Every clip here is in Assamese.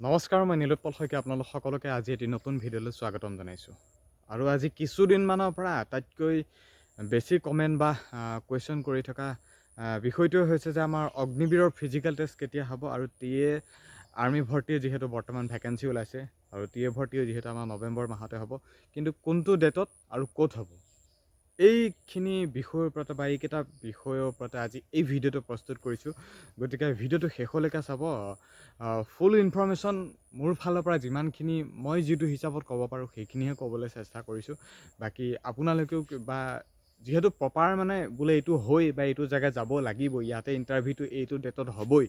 নমস্কাৰ মই নীলোৎপল শইকীয়া আপোনালোক সকলোকে আজি এটি নতুন ভিডিঅ'লৈ স্বাগতম জনাইছোঁ। আৰু আজি কিছুদিনমানৰ পৰা আটাইতকৈ বেছি কমেণ্ট বা কুৱেশ্যন কৰি থকা বিষয়টোৱে হৈছে যে আমাৰ অগ্নিবীৰৰ ফিজিকেল টেষ্ট কেতিয়া হ'ব আৰু টি এ আৰ্মি ভৰ্তি যিহেতু বৰ্তমান ভেকেঞ্চি ওলাইছে আৰু টি এ ভৰ্তিও যিহেতু আমাৰ নৱেম্বৰ মাহতে হ'ব। কিন্তু কোনটো ডেটত আৰু ক'ত হ'ব? এইখিনি বিষয়ৰ ওপৰতে বা এইকেইটা বিষয়ৰ ওপৰতে আজি এই ভিডিঅ'টো প্ৰস্তুত কৰিছোঁ। গতিকে ভিডিঅ'টো শেষলৈকে চাব। ফুল ইনফৰ্মেশ্যন মোৰ ফালৰ পৰা যিমানখিনি মই যিটো হিচাপত ক'ব পাৰোঁ সেইখিনিহে ক'বলৈ চেষ্টা কৰিছোঁ। বাকী আপোনালোকেও বা যিহেতু প্ৰপাৰ মানে বোলে এইটো হৈ বা এইটো জেগাত যাব লাগিব ইয়াতে ইণ্টাৰভিউটো এইটো ডেটত হ'বই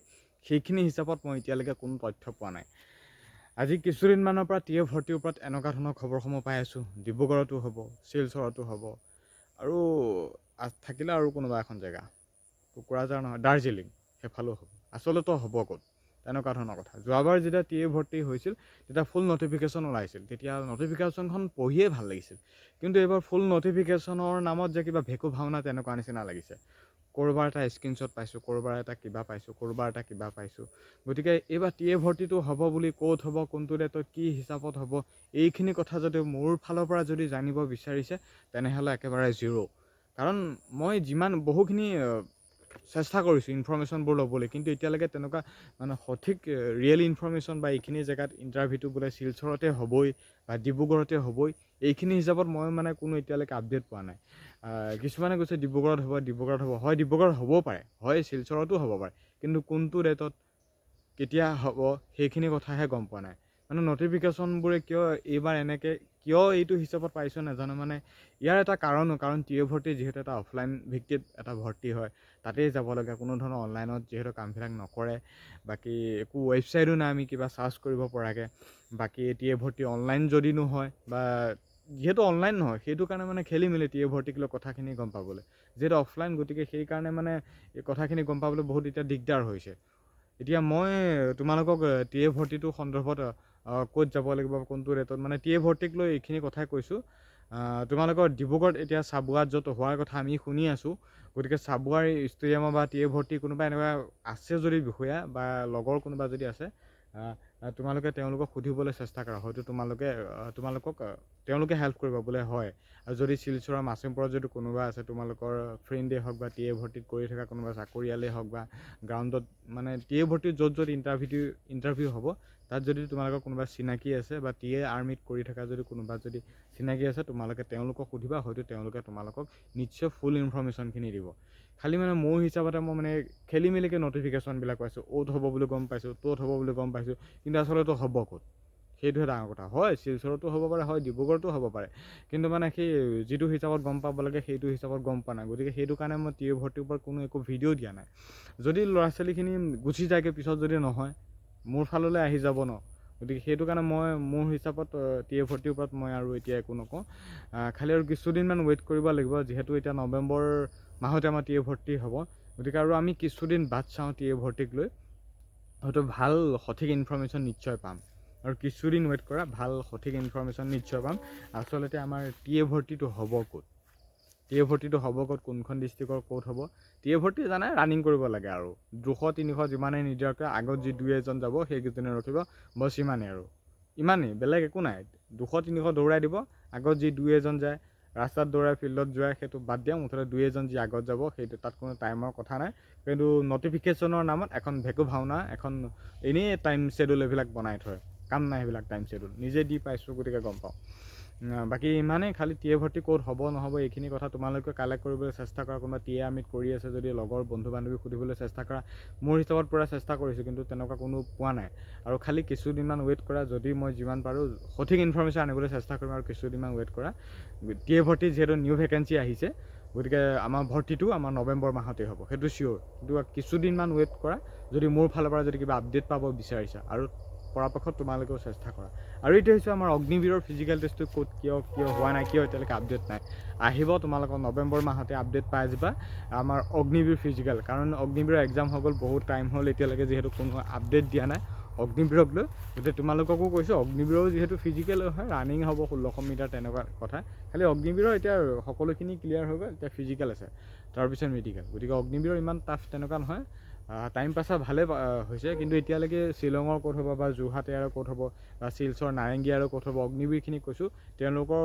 সেইখিনি হিচাপত মই এতিয়ালৈকে কোনো তথ্য পোৱা নাই। আজি কিছুদিনমানৰ পৰা টি এ ভৰ্তিৰ ওপৰত এনেকুৱা ধৰণৰ খবৰসমূহ পাই আছোঁ। ডিব্ৰুগড়তো হ'ব শিলচৰতো হ'ব আৰু থাকিলে আৰু কোনোবা এখন জেগা। কোকৰাঝাৰ নহয়, দাৰ্জিলিং সেইফালেও হ'ব। আচলতে হ'ব ক'ত? তেনেকুৱা ধৰণৰ কথা। যোৱাবাৰ যেতিয়া টি এ ভৰ্তি হৈছিল, তেতিয়া ফুল নটিফিকেশ্যন ওলাইছিল। তেতিয়া নটিফিকেশ্যনখন পঢ়িয়ে ভালো লাগিছিল। কিন্তু এইবাৰ ফুল নটিফিকেশ্যনৰ নামত যে কিবা ভেকু ভাওনা তেনেকুৱা নিচিনা লাগিছে। ক'ৰবাৰ এটা স্ক্ৰীণশ্বট পাইছোঁ ক'ৰবাৰ এটা কিবা পাইছোঁ ক'ৰবাৰ এটা কিবা পাইছোঁ। গতিকে এইবাৰ টি এ ভৰ্তিটো হ'ব বুলি ক'ত হ'ব কোনটো ডেটত কি হিচাপত হ'ব এইখিনি কথা যদি মোৰ ফালৰ পৰা যদি জানিব বিচাৰিছে তেনেহ'লে একেবাৰে জিৰ' কাৰণ মই যিমান বহুখিনি চেষ্টা কৰিছোঁ ইনফৰ্মেশ্যনবোৰ ল'বলৈ। কিন্তু এতিয়ালৈকে তেনেকুৱা মানে সঠিক ৰিয়েল ইনফৰ্মেশ্যন বা এইখিনি জেগাত ইণ্টাৰভিউটো বোলে শিলচৰতে হ'বই বা ডিব্ৰুগড়তে হ'বই এইখিনি হিচাপত মই মানে কোনো এতিয়ালৈকে আপডেট পোৱা নাই। কিছুমানে কৈছে ডিব্ৰুগড়ত হ'ব ডিব্ৰুগড়ত হ'ব। হয় ডিব্ৰুগড়ত হ'বও পাৰে। হয় শিলচৰতো হ'ব পাৰে। কিন্তু কোনটো ডেটত কেতিয়া হ'ব সেইখিনি কথাহে গম পোৱা নাই। মানে নটিফিকেশ্যনবোৰে কিয় এইবাৰ এনেকৈ, কিয় এইটো হিচাপত পাইছোঁ নাজানো মানে ইয়াৰ এটা কাৰণো, কাৰণ টি এ ভৰ্তি যিহেতু এটা অফলাইন ভিত্তিত এটা ভৰ্তি হয়, তাতেই যাব লাগে, কোনো ধৰণৰ অনলাইনত যিহেতু কামবিলাক নকৰে, বাকী একো ৱেবছাইটো নাই, আমি কিবা চাৰ্চ কৰিব পৰাকৈ, বাকী টি এ ভৰ্তি অনলাইন যদি নহয়, বা যিহেতু অনলাইন নহয়, সেইটো কাৰণে মানে খেলি মেলি টি এ ভৰ্তিক লৈ কথাখিনি গম পাবলৈ। যিহেতু অফলাইন গতিকে সেইকাৰণে মানে এই কথাখিনি গম পাবলৈ বহুত এতিয়া দিগদাৰ হৈছে। এতিয়া মই তোমালোকক টি এ ভৰ্তিটোৰ সন্দৰ্ভত ক'ত যাব লাগিব কোনটো ৰেটত মানে টি এ ভৰ্তিক লৈ এইখিনি কথাই কৈছোঁ। তোমালোকৰ ডিব্ৰুগড়ত এতিয়া চাবুৱাত য'ত হোৱাৰ কথা আমি শুনি আছোঁ গতিকে চাবুৱাৰ ষ্টেডিয়ামৰ বা টি এ ভৰ্তি কোনোবা এনেকুৱা আছে যদি বিষয়া বা লগৰ কোনোবা যদি আছে তোমালোকে তেওঁলোকক সুধিবলৈ চেষ্টা কৰা হয়তো তোমালোকে তোমালোকক তেওঁলোকে হেল্প কৰিব বোলে হয়। আৰু যদি শিলচৰৰ মাচিমপুৰত যদি কোনোবা আছে তোমালোকৰ ফ্ৰেণ্ডেই হওক বা টি এ ভৰ্তিত কৰি থকা কোনোবা চাকৰিয়ালেই হওক বা গ্ৰাউণ্ডত মানে টি এ ভৰ্তিত য'ত য'ত ইণ্টাৰভিউ ইণ্টাৰভিউ হ'ব তাত যদি তোমালোকৰ কোনোবা চিনাকি আছে বা টি এ আৰ্মিত কৰি থকা যদি কোনোবা যদি চিনাকি আছে তোমালোকে তেওঁলোকক সুধিবা হয়তো তেওঁলোকে তোমালোকক নিশ্চয় ফুল ইনফৰ্মেশ্যনখিনি দিব। খালি মানে মোৰ হিচাপতে মই মানে খেলি মেলিকৈ নটিফিকেশ্যনবিলাক পাইছোঁ, অ'ত হ'ব বুলি গম পাইছোঁ, ত'ত হ'ব বুলি গম পাইছোঁ, কিন্তু আচলতে হ'ব ক'ত? সেইটোহে ডাঙৰ কথা। হয়, শিলচৰতো হ'ব পাৰে, হয়, ডিব্ৰুগড়তো হ'ব পাৰে, কিন্তু মানে সেই যিটো হিচাপত গম পাব লাগে, সেইটো হিচাপত গম পোৱা নাই। গতিকে সেইটো কাৰণে মই টি এ ভৰ্তিৰ ওপৰত কোনো একো ভিডিঅ' দিয়া নাই। যদি ল'ৰা ছোৱালীখিনি গুচি যায়গৈ, পিছত যদি নহয়, মোৰ ফাললৈ আহি যাব ন। গতিকে সেইটো কাৰণে মই মোৰ হিচাপত টি এ ভৰ্তিৰ ওপৰত মই আৰু এতিয়া একো নকওঁ। খালি আৰু কিছুদিনমান ৱেইট কৰিব লাগিব যিহেতু এতিয়া নৱেম্বৰ মাহতে আমাৰ টি এ ভৰ্তি হ'ব। গতিকে আৰু আমি কিছুদিন বাট চাওঁ টি এ ভৰ্তিক লৈ। হয়তো ভাল সঠিক ইনফৰ্মেশ্যন নিশ্চয় পাম। আৰু কিছুদিন ৱেইট কৰা ভাল সঠিক ইনফৰ্মেশ্যন নিশ্চয় পাম। আচলতে আমাৰ টি এ ভৰ্তিটো হ'ব ক'ত? টি এ ভৰ্তিটো হ'ব ক'ত কোনখন ডিষ্ট্ৰিক্টৰ ক'ত হ'ব। টি এ ভৰ্তি জানাই ৰানিং কৰিব লাগে আৰু। দুশ তিনিশ যিমানেই নিদিয়াকৈ আগত যি দুই এজন যাব সেইকেইজনে ৰখিব। বছ ইমানেই আৰু। ইমানেই বেলেগ একো নাই। দুশ তিনিশ দৌৰাই দিব। আগত যি দুই এজন যায় ৰাস্তাত দৌৰাই ফিল্ডত যোৱাই সেইটো বাদ দিয়া। মুঠতে দুই এজন যি আগত যাব সেইটো তাত কোনো টাইমৰ কথা নাই। কিন্তু নটিফিকেশ্যনৰ নামত এখন ভেকু ভাওনা এখন এনেই টাইম শ্বেডিউল এইবিলাক বনাই থয়। কাম নাই সেইবিলাক টাইম শ্বেডিউল নিজে দি পাইছোঁ গতিকে গম পাওঁ। বাকী ইমানেই খালি টি এ ভৰ্তি ক'ত হ'ব নহ'ব এইখিনি কথা তোমালোকে কালেক্ট কৰিবলৈ চেষ্টা কৰা কোনোবা টি এ আমিত কৰি আছে যদি লগৰ বন্ধু বান্ধৱীক সুধিবলৈ চেষ্টা কৰা মোৰ হিচাপত পূৰা চেষ্টা কৰিছোঁ কিন্তু তেনেকুৱা কোনো পোৱা নাই। আৰু খালি কিছুদিনমান ৱেইট কৰা যদি মই যিমান পাৰোঁ সঠিক ইনফৰ্মেশ্যন আনিবলৈ চেষ্টা কৰিম আৰু কিছুদিনমান ৱেইট কৰা। টি এ ভৰ্তি যিহেতু নিউ ভেকেঞ্চি আহিছে গতিকে আমাৰ ভৰ্তিটো আমাৰ নৱেম্বৰ মাহতেই হ'ব সেইটো চিয়'ৰ কিন্তু কিছুদিনমান ৱেইট কৰা যদি মোৰ ফালৰ পৰা যদি কিবা আপডেট পাব বিচাৰিছা আৰু পৰাপক্ষত তোমালোকেও চেষ্টা কৰা। আৰু এইটো হৈছে আমাৰ অগ্নিবীৰৰ ফিজিকেল টেষ্টটো ক'ত কিয় কিয় হোৱা নাই, কিয় এতিয়ালৈকে আপডেট নাই। আহিব তোমালোকৰ নৱেম্বৰ মাহতে আপডেট পাই যাবা আমাৰ অগ্নিবীৰ ফিজিকেল কাৰণ অগ্নিবীৰৰ এক্সাম হৈ গ'ল, বহুত টাইম হ'ল এতিয়ালৈকে যিহেতু কোনো আপডেট দিয়া নাই। অগ্নিবীৰক লৈ, গতিকে তোমালোককো কৈছোঁ, অগ্নিবীৰৰ যিহেতু ফিজিকেল হয় ৰানিং হ'ব ষোল্লশ মিটাৰ তেনেকুৱা কথা। খালি অগ্নিবীৰৰ এতিয়া সকলোখিনি ক্লিয়াৰ হৈ গ'ল, এতিয়া ফিজিকেল আছে। তাৰপিছত মেডিকেল গতিকে অগ্নিবীৰৰ ইমান টাফ তেনেকুৱা নহয়। টাইম পাছৰ ভালে হৈছে। কিন্তু এতিয়ালৈকে শ্বিলঙৰ ক'ত হ'ব বা যোৰহাট এয়াৰৰ ক'ত হ'ব বা শিলচৰ নাৰেংগী আৰু ক'ত হ'ব অগ্নিবীৰখিনি কৈছোঁ। তেওঁলোকৰ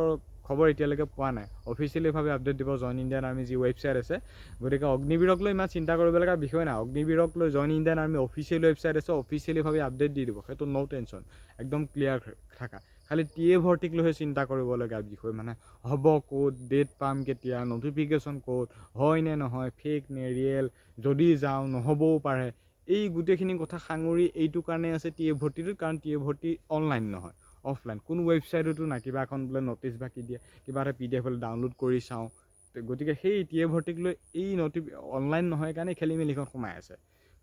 খবৰ এতিয়ালৈকে পোৱা নাই। অফিচিয়েলিভাৱে আপডেট দিব জইন ইণ্ডিয়ান আৰ্মি যি ৱেবছাইট আছে। গতিকে অগ্নিবীৰক লৈ ইমান চিন্তা কৰিব লগা বিষয় নাই। অগ্নিবীৰক লৈ join Indian army official website আছে অফিচিয়েলিভাৱে আপডেট দি দিব। সেইটো ন' টেনশ্যন একদম ক্লিয়াৰ থাকা। খালি টি এ ভৰ্তিক লৈহে চিন্তা কৰিবলগীয়া বিষয় মানে হ'ব ক'ত ডেট পাম কেতিয়া নটিফিকেশ্যন ক'ত হয় নে নহয় ফেক নে ৰিয়েল যদি যাওঁ নহ'বও পাৰে। এই গোটেইখিনি কথা সাঙুৰি এইটো কাৰণে আছে টি এ ভৰ্তিটোত কাৰণ টি এ ভৰ্তি অনলাইন নহয় অফলাইন কোনো ৱেবছাইটতো নাই কিবা এখন বোলে নটিচ বা কি দিয়ে কিবা এটা পি ডি এফ ডাউনলোড কৰি চাওঁ। গতিকে সেই টি এ ভৰ্তিক লৈ এই নটি অনলাইন নহয় কাৰণে খেলি মেলিখন সোমাই আছে।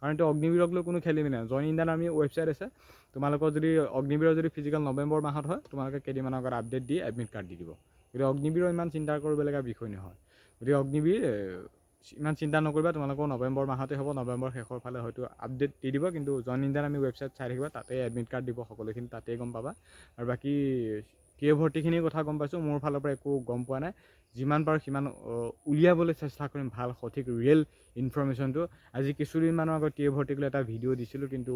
কাৰণ এইটো অগ্নিবীৰক লৈ কোনো খেলি মেলি নাই। জইন ইণ্ডিয়ান আৰ্মি ৱেবছাইট আছে। তোমালোকৰ যদি অগ্নিবীৰৰ যদি ফিজিকেল নৱেম্বৰ মাহত হয়, তোমালোকে কেইদিনমানৰ আগত আপডেট দি এডমিট কাৰ্ড দি দিব। গতিকে অগ্নিবীৰৰ ইমান চিন্তা কৰিবলগীয়া বিষয় নহয়। গতিকে অগ্নিবীৰ ইমান চিন্তা নকৰিবা, তোমালোকৰ নৱেম্বৰ মাহতে হ'ব, নৱেম্বৰ শেষৰ ফালে হয়তো আপডেট দি দিব, কিন্তু জইন ইণ্ডিয়ান আমি ৱেবছাইট চাই থাকিবা, তাতে এডমিট কাৰ্ড দিব সকলোখিনি, তাতেই গম পাবা। আৰু বাকী কে ভৰ্তিখিনিৰ কথা গম পাইছোঁ মোৰ ফালৰ পৰা একো গম পোৱা নাই। যিমান পাৰোঁ সিমান উলিয়াবলৈ চেষ্টা কৰিম ভাল সঠিক ৰিয়েল ইনফৰমেশ্যনটো আজি কিছুদিনমানৰ আগত এ ভৰ্তিক লৈ এটা ভিডিঅ' দিছিলোঁ কিন্তু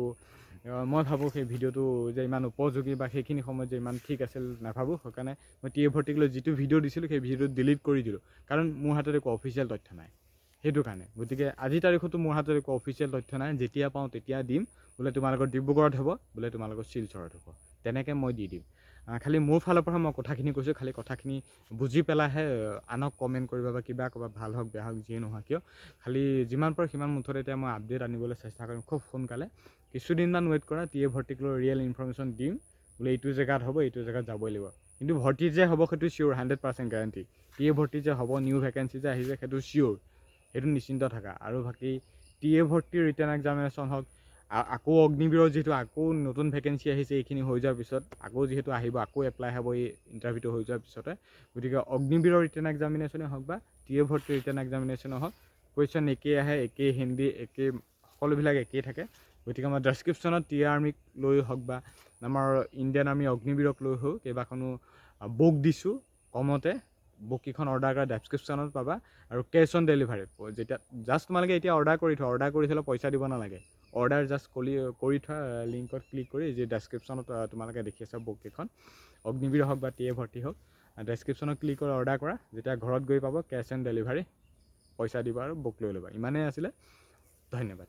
মই ভাবোঁ সেই ভিডিঅ'টো যে ইমান উপযোগী বা সেইখিনি সময়ত যে ইমান ঠিক আছিল নাভাবোঁ। সেইকাৰণে মই এ ভৰ্তিক লৈ যিটো ভিডিঅ' দিছিলোঁ সেই ভিডিঅ'টো ডিলিট কৰি দিলোঁ। কাৰণ মোৰ হাতত একো অফিচিয়েল তথ্য নাই। সেইটো কাৰণে। গতিকে আজিৰ তাৰিখতো মোৰ হাতত একো অফিচিয়েল তথ্য নাই। যেতিয়া পাওঁ তেতিয়া দিম। বোলে তোমালোকৰ ডিব্ৰুগড়ত হ'ব বোলে তোমালোকৰ শিলচৰত হ'ব। তেনেকৈ মই দি দিম। খালি মোৰ ফালৰ পৰা মই কথাখিনি কৈছোঁ, খালি কথাখিনি বুজি পেলাইহে আনক কমেণ্ট কৰিবা বা কিবা ক'বা, ভালো হওক, বেয়া হওক, যিয়ে নোহোৱা কিয়? খালি যিমান পাৰোঁ সিমান মুঠতে এতিয়া মই আপডেট আনিবলৈ চেষ্টা কৰিম, খুব সোনকালে। কিছুদিনমান ৱেইট কৰা টি এ ভৰ্তিক লৈ ৰিয়েল ইনফৰমেশ্যন দিম। বোলে এইটো জেগাত হ'ব, এইটো জেগাত যাবই লাগিব। কিন্তু ভৰ্তি যে হ'ব সেইটো sure hundred percent guarantee T A ভৰ্তি যে হ'ব নিউ ভেকেঞ্চি যে আহিছে, সেইটো চিয়'ৰ সেইটো নিশ্চিন্ত থাকা। আৰু বাকী টি এ ভৰ্তি ৰিটাৰ্ণ এক্সামিনেশ্যন হওক আকৌ অগ্নিবীৰৰ যিহেতু আকৌ নতুন ভেকেঞ্চি আহিছে এইখিনি হৈ যোৱাৰ পিছত আকৌ যিহেতু আহিব আকৌ এপ্লাই হ'ব এই ইণ্টাৰভিউটো হৈ যোৱাৰ পিছতে। গতিকে অগ্নিবীৰৰ ৰিটাৰ্ণ এক্সামিনেশ্যনে হওক বা টি এ ভৰ্তি ৰিটাৰ্ণ এক্সামিনেশ্যনে হওক কুৱেশ্যন একেই আহে একেই হিন্দী একেই সকলোবিলাক একেই থাকে। গতিকে মই ডেছক্ৰিপশ্যনত টি আৰ্মিক লৈ হওক বা আমাৰ ইণ্ডিয়ান আৰ্মি অগ্নিবীৰক লৈ হওক কেইবাখনো বুক দিছোঁ কমতে। বুককেইখন অৰ্ডাৰ কৰা ডেছক্ৰিপশ্যনত পাবা। আৰু কেছ অন ডেলিভাৰী যেতিয়া জাষ্ট তোমালোকে এতিয়া অৰ্ডাৰ কৰি থোৱা অৰ্ডাৰ কৰি থ'লে পইচা দিব নালাগে। অৰ্ডাৰ জাষ্ট কৰি কৰি থোৱা লিংকত ক্লিক কৰি যি ডেছক্ৰিপশ্যনত তোমালোকে দেখি আছা বুককেইখন অগ্নিবীৰ হওক বা টি এ ভৰ্তি হওক ডেছক্ৰিপশ্যনত ক্লিক কৰি অৰ্ডাৰ কৰা। যেতিয়া ঘৰত গৈ পাব কেছ অন ডেলিভাৰী পইচা দিবা আৰু বুক লৈ ল'বা। ইমানেই আছিলে। ধন্যবাদ।